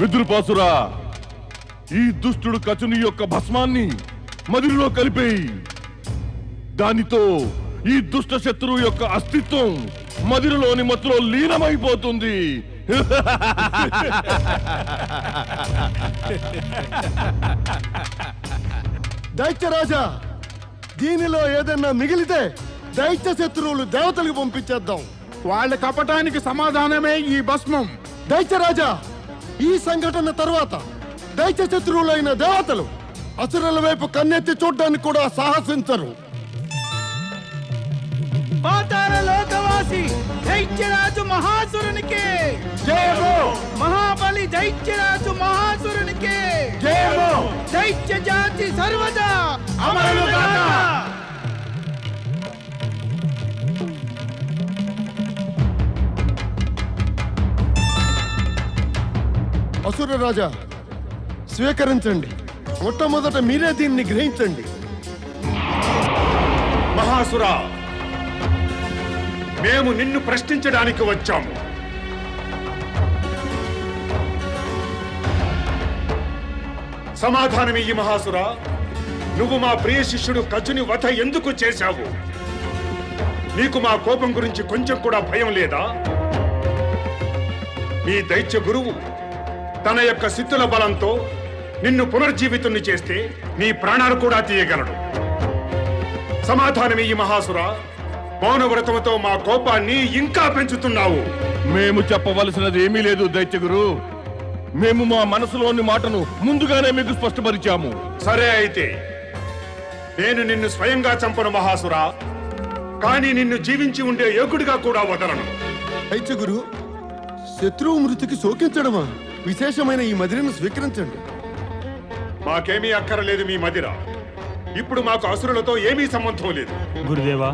విద్రుపాసురా ఈ దుష్టుడు కచుని యొక్క భస్మాన్ని మదిలో కలిపేయి. దానితో ఈ దుష్ట శత్రువు యొక్క అస్తిత్వం మదిరిలోని మత్తులో లీనమైపోతుంది. దైత్యరాజా దీనిలో ఏదన్నా మిగిలితే దైత్య శత్రువులు దేవతలకు పంపించేద్దాం. వాళ్ళ కపటానికి సమాధానమే ఈ భస్మం. దైత్యరాజా ఈ సంఘటన తర్వాత దైత్య శత్రువులైన దేవతలు అసురుల వైపు కన్నెత్తి చూడడానికి కూడా సాహసించరు. పాతాళ లోకవాసి దైత్యరాజు మహాసురునికి. జయము మహాబలి దైత్యరాజు మహాసురునికి. జయము దైత్య జాతి సర్వదా! అసుర రాజా స్వీకరించండి. మొట్టమొదట మీరే దీన్ని గ్రహించండి. మహాసురా మేము నిన్ను ప్రశ్నించడానికి వచ్చాము. సమాధానమియ్యి మహాసురా. నువ్వు మా ప్రియ శిష్యుడు కచుని వధ ఎందుకు చేశావు? నీకు మా కోపం గురించి కొంచెం కూడా భయం లేదా? మీ దైత్య గురువు తన యొక్క సిద్ధుల బలంతో నిన్ను పునర్జీవితుని చేస్తే నీ ప్రాణాలు కూడా తీయగలడు. సమాధానమియ్యి మహాసురా. మౌనవ్రతముతో మా కోపాన్ని ఇంకా పెంచుతున్నావు. మేము చెప్పవలసినది ఏమీ లేదు దైత్యగురు. మేము మా మనసులోని మాటను ముందుగానే మీకు స్పష్టపరిచాము. సరే అయితే నేను నిన్ను స్వయంగా చంపను మహాసురా. కానీ నిన్ను జీవించి ఉండే యోగుడిగా కూడా వదలను. దైత్యగురు శత్రువు మృతికి శోకించడమా? విశేషమైన ఈ మదిరిని స్వీకరించండి. మాకేమీ అక్కరలేదు మీ మదిర. ఇప్పుడు మాకు అసురులతో ఏమీ సంబంధం లేదు. గురుదేవా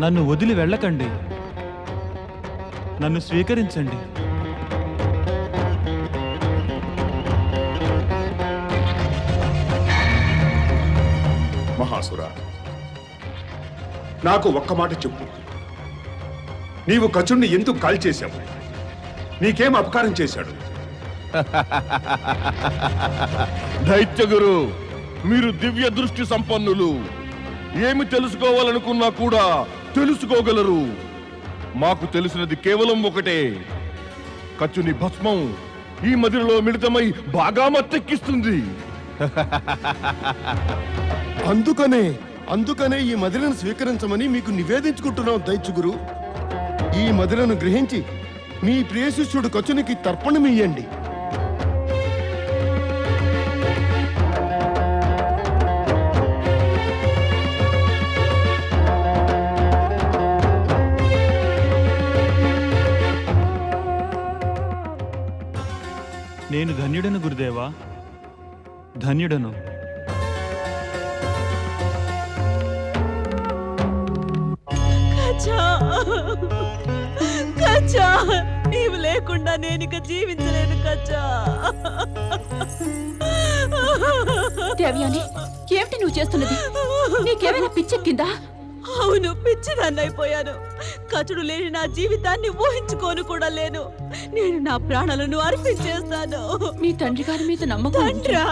నన్ను వదిలి వెళ్ళకండి. నన్ను స్వీకరించండి. మహాసుర నాకు ఒక్క మాట చెప్పు. నీవు కచుణ్ణి ఎందుకు కాల్ చేశావు? నీకేం అపకారం చేశాడు? దైత్యగురు మీరు దివ్య దృష్టి సంపన్నులు. ఏమి తెలుసుకోవాలనుకున్నా కూడా తెలుసుకోగలరు. మాకు తెలిసినది కేవలం ఒకటే. కచ్చుని భస్మం ఈ మదిలో మిళితమై బాగా మత్తెక్కిస్తుంది. అందుకనే అందుకనే ఈ మదిలను స్వీకరించమని మీకు నివేదించుకుంటున్నాం దైత్యుగురు. ఈ మదిలను గ్రహించి మీ ప్రియశిష్యుడు కచ్చునికి తర్పణమియ్యండి. నేను ధన్యుడను గురుదేవా. ధన్యుడను. కచ్చా కచ్చా నీవు లేకుండా నేను ఇక జీవించలేను కచ్చా దేవయాని ఏమిటి నువ్వు చేస్తున్నది? నీకేమైనా పిచ్చెక్కిందా? అవును పిచ్చిదాన్ని అయిపోయాను కచుడు లేని నా జీవితాన్ని ఊహించుకోను కూడా లేను. నేను నా ప్రాణాలను అర్పించేస్తాను. మీ తండ్రి గారి మీద నమ్మకం. తండ్రా!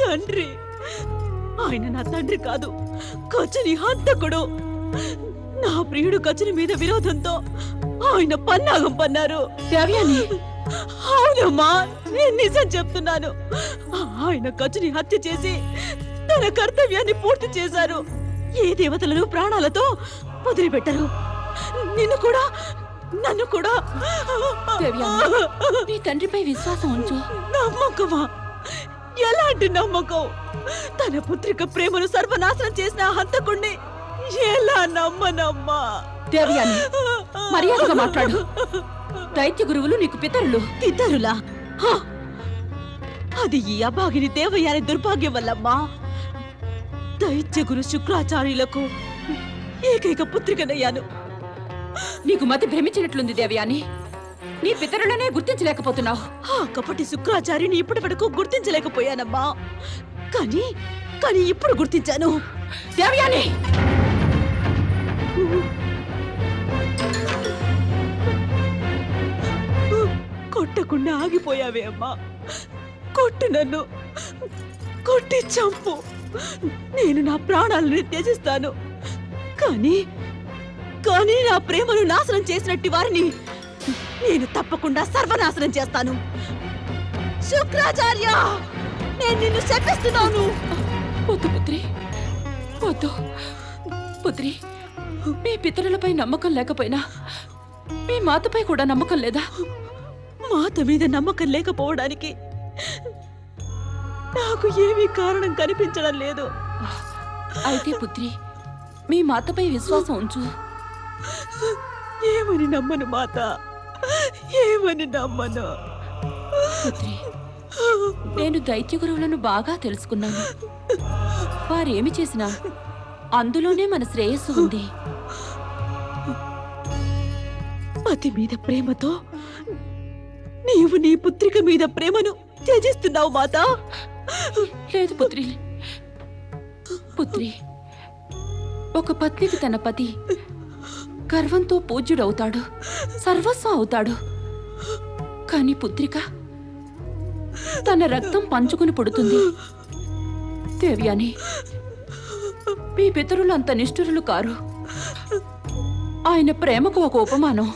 తండ్రి! ఆయన నా తండ్రి కాదు. కచుని హంతకుడు. నా ప్రియుడు కచుని మీద విరోధంతో ఆయన పన్నాగం పన్నారు. అవునమ్మా నేను నిజం చెప్తున్నాను. ఆయన కచుని హత్య చేసి తన కర్తవ్యాన్ని పూర్తి చేశారు. ఏ దేవతలను ప్రాణాలతో వదిలిపెట్టరు. నిన్ను కూడా నన్ను కూడా. నీ తండ్రిపై విశ్వాసం ఉంచు. నమ్మకమా? ఎలాంటి నమ్మకం? తన పుత్రిక ప్రేమను సర్వనాశనం చేసిన హంతకుణ్ణి ఎలా నమ్మనమ్మా? దేవయాని మర్యాదగా మాట్లాడు. దైత్య గురువులు నీకు పితరులు? హ! అది ఈ అభాగిని దేవయాని దుర్భాగ్యం వల్లమ్మా. దైత్య గురు శుక్రాచార్యులకు ఏకైక పుత్రికనయ్యాను. నీకు మతి భ్రమించినట్లుంది దేవయాని. నీ పితరులనే గుర్తించలేకపోతున్నావు. ఆ కపటి శుక్రాచార్యుని ఇప్పటి వరకు గుర్తించలేకపోయానమ్మా. కానీ కానీ ఇప్పుడు గుర్తించాను. దేవయాని! కొట్టకుండా ఆగిపోయావే అమ్మా. కొట్టు నన్ను. కొట్టి చంపు. నేను నా ప్రాణాలను త్యజిస్తాను. కానీ కానీ నా ప్రేమను నాశనం చేసినట్టు వారిని నేను తప్పకుండా సర్వనాశనం చేస్తాను. శుక్రాచార్య నేను నిన్ను శపిస్తున్నాను. వద్దు పుత్రి వద్దు. పుత్రి మీ పితరులపై నమ్మకం లేకపోయినా మీ మాతపై కూడా నమ్మకం లేదా? మాత మీద నమ్మకం లేకపోవడానికి నాకు ఏమీ కారణం కనిపించడం లేదు. అయితే పుత్రి మీ మాతపై విశ్వాసం ఉంచు. ఏమని నమ్మను మాత? ఏమని నమ్మను? పుత్రి నేను దైత్య గురువులను బాగా తెలుసుకున్నాను. వారేమి చేసినా అందులోనే మన శ్రేయస్సు ఉంది. పతి మీద ప్రేమతో నీవు నీ పుత్రిక మీద ప్రేమను త్యజిస్తున్నావు మాత. లేదు పుత్రి. పుత్రి ఒక పత్నికి తన పతి గర్వంతో పూజ్యుడవుతాడు సర్వస్వం అవుతాడు. కాని పుత్రిక తన రక్తం పంచుకుని పుడుతుంది. దేవ్యాని మీ పితరులు అంత నిష్ఠురులు కారు. ఆయన ప్రేమకు ఒక ఉపమానం.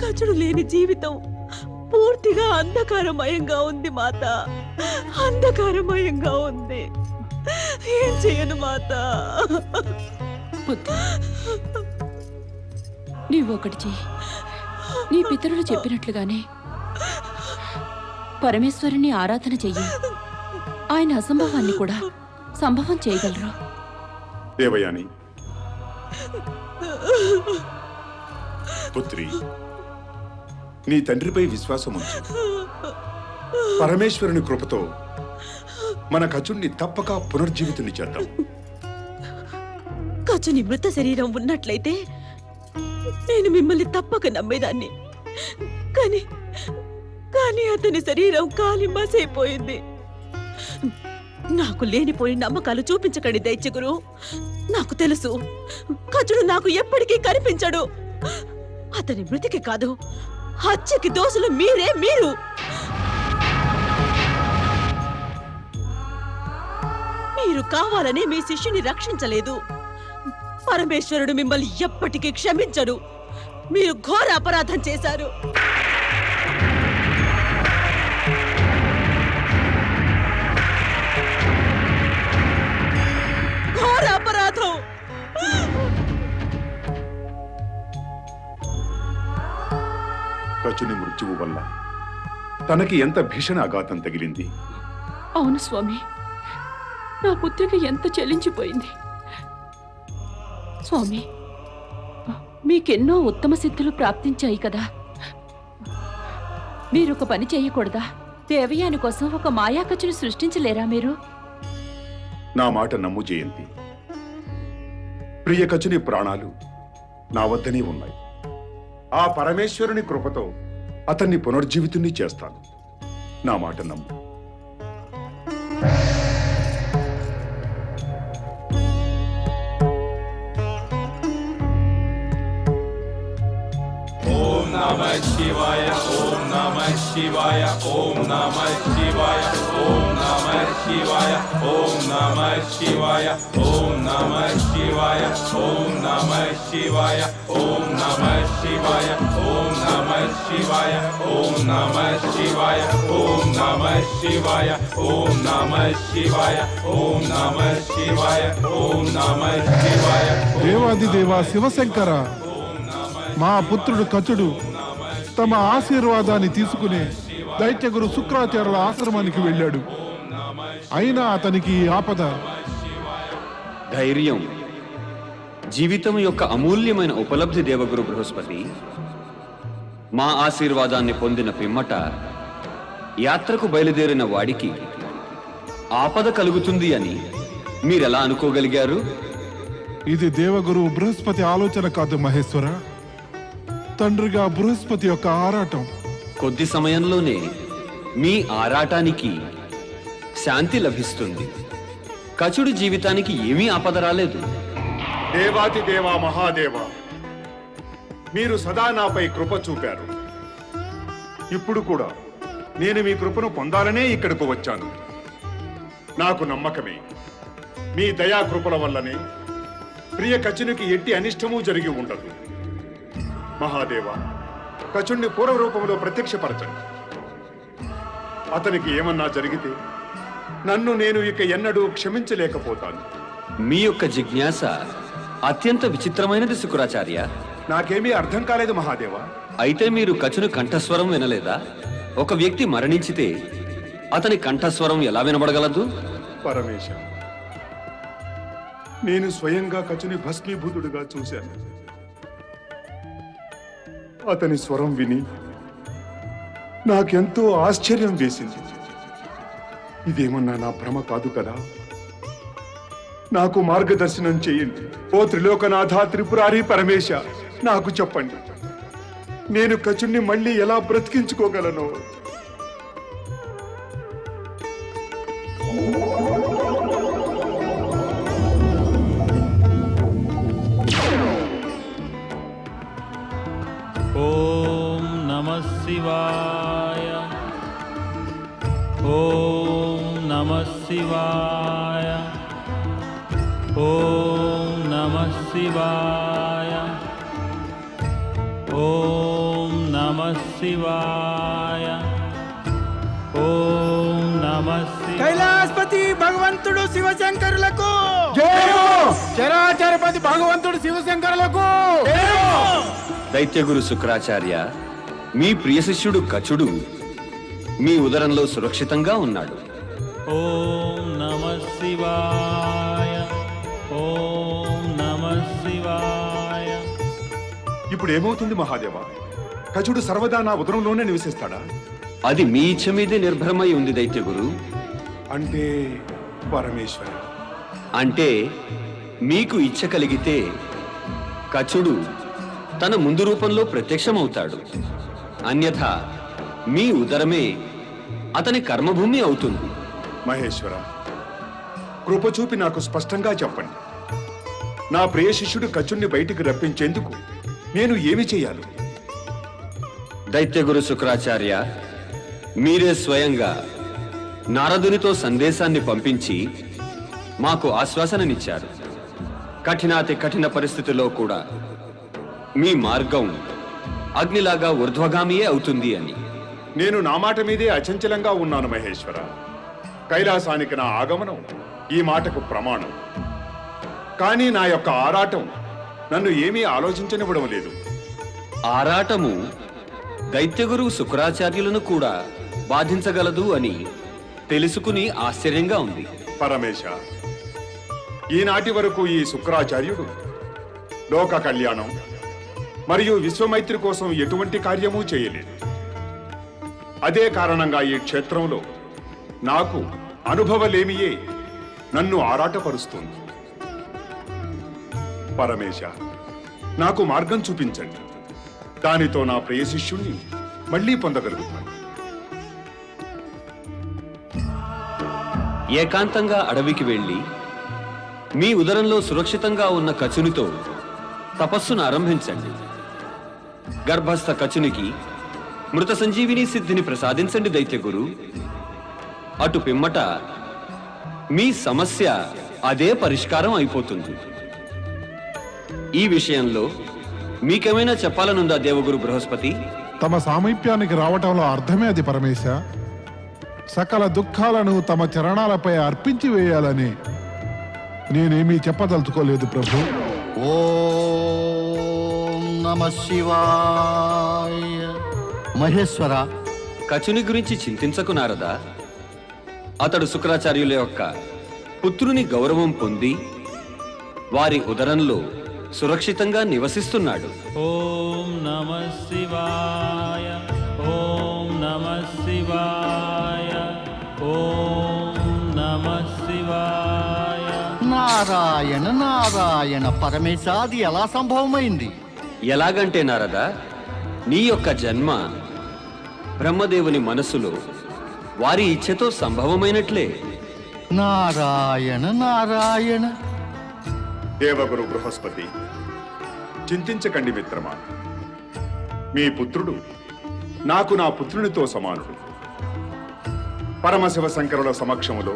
కచుడు లేని జీవితం పూర్తిగా అంధకారమయంగా ఉంది మాత. అంధకారమయంగా ఉంది. ఏం చేయను మాత. ఒకటి చెయ్యి. నీ పితరులు చెప్పినట్లుగానే పరమేశ్వరుని ఆరాధన చెయ్యి. ఆయన అసంభవాన్ని కూడా సంభవం చేయగలరు? దేవయాని పుత్రి నీ తండ్రిపై విశ్వాసం ఉంచు. పరమేశ్వరుని కృపతో మన కచుణ్ణి తప్పక పునర్జీవితుని చేద్దాం. కచుని మృత శరీరం ఉన్నట్లయితే నేను మిమ్మల్ని తప్పక నమ్మేదాన్ని. కానీ కానీ అతని శరీరం కాలి మసైపోయింది. నాకు లేనిపోయిన నమ్మకాలు చూపించకండి దైత్యగురు. నాకు తెలుసు కచుడు నాకు ఎప్పటికీ కనిపించడు. అతని మృతికి కాదు హత్యకి దోషులు మీరే మీరు. మీరు కావాలని మీ శిష్యుని రక్షించలేదు. పరమేశ్వరుడు మిమ్మల్ని ఎప్పటికీ క్షమించడు. మీరు ఘోర అపరాధం చేశారు. ఘోర అపరాధం కచుని మృత్యువు వల్ల తనకి ఎంత భీషణ ఆఘాతం తగిలింది? అవును స్వామి. నా పుత్రిక ఎంత చెల్లించిపోయింది స్వామి మీకెన్నో ఉత్తమ సిద్ధులు ప్రాప్తించాయి కదా. మీరొక పని చేయకూడదా? దేవయాని కోసం ఒక మాయాకచుని సృష్టించలేరా మీరు? నా మాట నమ్ము జయంతి. ప్రియ కచుని ప్రాణాలు నా వద్దనే ఉన్నాయి. ఆ పరమేశ్వరుని కృపతో అతన్ని పునర్జీవితుణ్ణి చేస్తాను. నా మాట నమ్ము. దేవాదిదేవ శివశంకర మా పుత్రుడు కచుడు తమ ఆశీర్వాదాన్ని తీసుకుని దైత్యగురు శుక్రాచార్యుల ఆశ్రమానికి వెళ్ళాడు. అయినా అతనికి ఈ ఆపద ధైర్యం జీవితం యొక్క అమూల్యమైన ఉపలబ్ధి దేవగురు బృహస్పతి మా ఆశీర్వాదాన్ని పొందిన పిమ్మట యాత్రకు బయలుదేరిన వాడికి ఆపద కలుగుతుంది అని మీరెలా అనుకోగలిగారు? ఇది దేవగురు బృహస్పతి ఆలోచన కాదు మహేశ్వర. తండ్రిగా బృహస్పతి యొక్క ఆరాటం. కొద్ది సమయంలోనే మీ ఆరాటానికి శాంతి లభిస్తుంది. కచుడి జీవితానికి ఏమీ ఆపద రాలేదు. దేవాతి దేవా మహాదేవ మీరు సదా నాపై కృప చూపారు. ఇప్పుడు కూడా నేను మీ కృపను పొందాలనే ఇక్కడకు వచ్చాను. నాకు నమ్మకమే మీ దయా కృపల వల్లనే ప్రియ కచునికి ఎట్టి అనిష్టము జరిగి ఉండదు. మహాదేవ కచుణ్ణి పూర్వ రూపంలో ప్రత్యక్షపరచండి. అతనికి ఏమన్నా జరిగితే నన్ను నేను ఇక ఎన్నడూ క్షమించలేకపోతాను. మీ యొక్క జిజ్ఞాస అత్యంత విచిత్రమైనది శుక్రాచార్య. నాకేమీ అర్థం కాలేదు మహాదేవా. అయితే మీరు కచుని కంఠస్వరం వినలేదా? ఒక వ్యక్తి మరణించితే అతని కంఠస్వరం ఎలా వినబడగలదు? పరమేశ నేను స్వయంగా కచుని భస్మీభూతుడుగా చూశాను. అతని స్వరం విని నాకెంతో ఆశ్చర్యం వేసింది. ఇదేమన్నా నా భ్రమ కాదు కదా? నాకు మార్గదర్శనం చేయండి. ఓ త్రిలోకనాథ త్రిపురారి పరమేశ నాకు చెప్పండి. నేను కచుణ్ణి మళ్ళీ ఎలా బ్రతికించుకోగలను? చరాచరపతి భగవంతుడు శివశంకరులకు! దైత్యగురు శుక్రాచార్య మీ ప్రియ శిష్యుడు కచుడు మీ ఉదరంలో సురక్షితంగా ఉన్నాడు. ఓం నమ శివాయ ఓం నమ శివాయ. ఇప్పుడు ఏమవుతుంది మహాదేవ? కచుడు సర్వదా నా ఉదరంలోనే నివసిస్తాడా? అది మీ ఇచ్చ మీదే నిర్భరమై ఉంది దైత్యగురు. అంటే పరమేశ్వర అంటే మీకు ఇచ్చ కలిగితే కచుడు తన ముందు రూపంలో ప్రత్యక్షమవుతాడు. అన్యథా మీ ఉదరమే అతని కర్మభూమి అవుతుంది. మహేశ్వర కృప చూపి నాకు స్పష్టంగా చెప్పండి. నా ప్రియ శిష్యుడు కచుణ్ణి బయటికి రప్పించేందుకు నేను ఏమి చేయాలి? దైత్యగురు శుక్రాచార్య మీరే స్వయంగా నారదునితో సందేశాన్ని పంపించి మాకు ఆశ్వాసననిచ్చారు. కఠినాతి కఠిన పరిస్థితిలో కూడా మీ మార్గం అగ్నిలాగా ఊర్ధ్వగామియే అవుతుంది అని. నేను నా మాట మీదే అచంచలంగా ఉన్నాను మహేశ్వర. కైలాసానికి నా ఆగమనం ఈ మాటకు ప్రమాణం. కానీ నా యొక్క ఆరాటం నన్ను ఏమీ ఆలోచించనివ్వడం లేదు. ఆరాటము దైత్యగురు శుక్రాచార్యులను కూడా బాధించగలదు అని తెలుసుకుని ఆశ్చర్యంగా ఉంది. పరమేశ ఈనాటి వరకు ఈ శుక్రాచార్యుడు లోక కళ్యాణం మరియు విశ్వమైత్రి కోసం ఎటువంటి కార్యమూ చేయలేదు. అదే కారణంగా ఈ క్షేత్రంలో నాకు అనుభవలేమియే నన్ను ఆరాటపరుస్తుంది. పరమేశ నాకు మార్గం చూపించండి. దానితో నా ప్రియ మళ్ళీ మళ్ళీ పొందగలుగుతాను. ఏకాంతంగా అడవికి వెళ్ళి మీ ఉదరంలో సురక్షితంగా ఉన్న కచునితో తపస్సును ఆరంభించండి. గర్భస్థ కచునికి మృత సంజీవిని సిద్ధిని ప్రసాదించండి దైత్యగురు. అటు పిమ్మట మీ సమస్య అదే పరిష్కారం అయిపోతుంది. ఈ విషయంలో మీకేమైనా చెప్పాలనుందా దేవగురు బృహస్పతి? తమ సామీప్యానికి రావటంలో అర్థమే అది పరమేశ. సకల దుఃఖాలను తమ చరణాలపై అర్పించి వేయాలని నేనేమీ చెప్పదలుచుకోలేదు ప్రభు. ఓం నమ శివాయ. మహేశ్వర కచుని గురించి చింతించకు నారదా? అతడు శుక్రాచార్యుల యొక్క పుత్రుని గౌరవం పొంది వారి ఉదరంలో సురక్షితంగా నివసిస్తున్నాడు. ఓం నమ శివాయ. ఓం నమ శివాయ. నారాయణ నారాయణ పరమేశాది ఎలా సంభవమైంది? ఎలాగంటే నారదా నీ యొక్క జన్మ బ్రహ్మదేవుని మనసులో వారి ఇచ్ఛతో సంభవమైనట్లే. నారాయణ నారాయణ. దేవగురు బృహస్పతి చింతించకండి మిత్రమా. మీ పుత్రుడు నాకు నా పుత్రునితో సమానుడు. పరమశివ శంకరుల సమక్షములో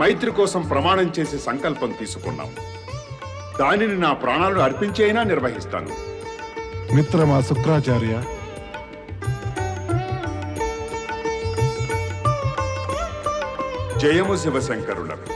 మైత్రి కోసం ప్రమాణం చేసి సంకల్పం తీసుకున్నాం. దానిని నా ప్రాణాలు అర్పించి అయినా నిర్వహిస్తాను. మిత్రమా శుక్రాచార్య? జయము శివశంకరులకు.